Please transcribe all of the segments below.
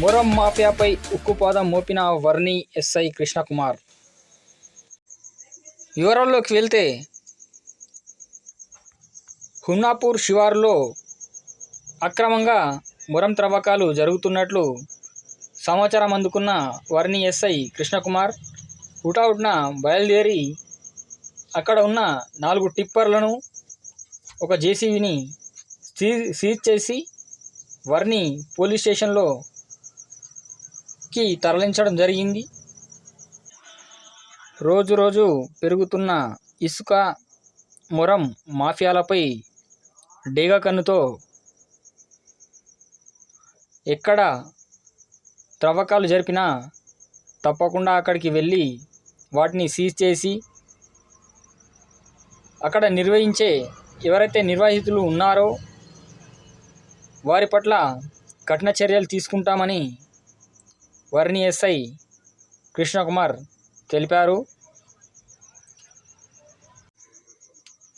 మొరం మాఫియాపై ఉక్కుపాదం మోపిన వర్ణి ఎస్ఐ కృష్ణకుమార్. వివరాల్లోకి వెళ్తే హున్నాపూర్ శివారులో అక్రమంగా మొరం త్రవ్వకాలు జరుగుతున్నట్లు సమాచారం అందుకున్న వర్ణి ఎస్ఐ కృష్ణకుమార్ హుటౌట్న బయలుదేరి అక్కడ ఉన్న నాలుగు టిప్పర్లను ఒక జేసీబీని సీజ్ సీజ్ చేసి వర్ణి పోలీస్ స్టేషన్లో కి తరలించడం జరిగింది. రోజు రోజు పెరుగుతున్న ఇసుక మొరం మాఫియాలపై డేగా కన్నుతో ఎక్కడ త్రవ్వకాలు జరిపినా తప్పకుండా అక్కడికి వెళ్ళి వాటిని సీజ్ చేసి అక్కడ నిర్వహించే ఎవరైతే నిర్వాహితులు ఉన్నారో వారి పట్ల కఠిన చర్యలు తీసుకుంటామని వర్ణి ఎస్ఐ కృష్ణకుమార్ తెలిపారు.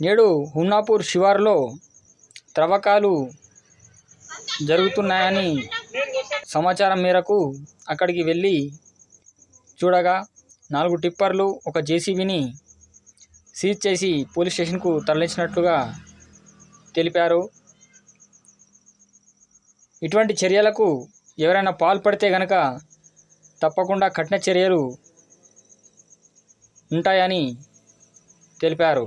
నేడు హున్నాపూర్ శివారులో త్రవ్వకాలు జరుగుతున్నాయని సమాచారం మేరకు అక్కడికి వెళ్ళి చూడగా నాలుగు టిప్పర్లు ఒక జేసీబీని సీజ్ చేసి పోలీస్ స్టేషన్కు తరలించినట్లుగా తెలిపారు. ఇటువంటి చర్యలకు ఎవరైనా పాల్పడితే గనక తప్పకుండా కఠిన చర్యలు ఉంటాయని తెలిపారు.